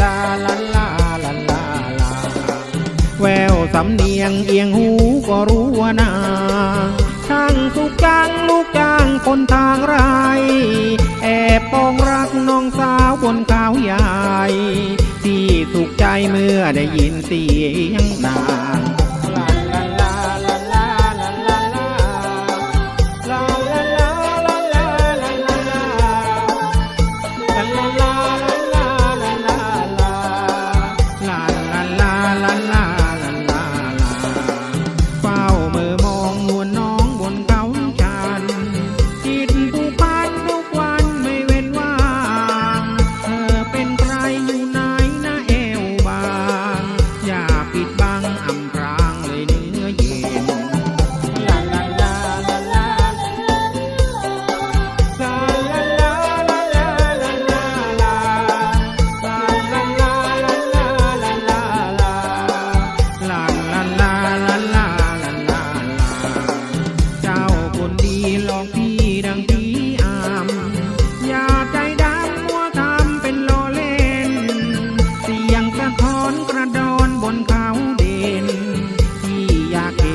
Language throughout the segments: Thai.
ลาลาลาลาลาลาแววสำเนียงเอียงหูก็รู้ว่านาช่างสุกจ้างลูกจ้างคนทางไร แอบปองรักน้องสาวบนขาวใหญ่ที่สุขใจเมื่อได้ยินเสียงนาง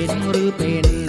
เป็นหรือเป็น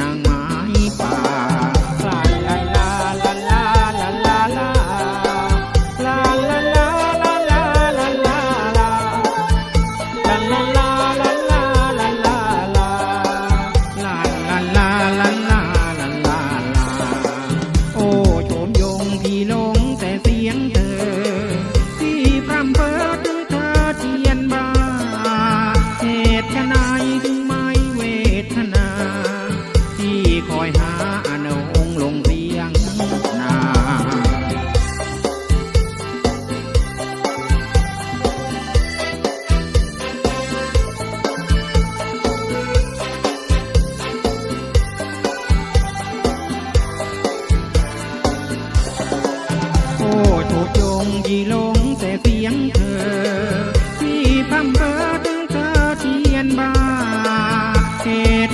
เศษ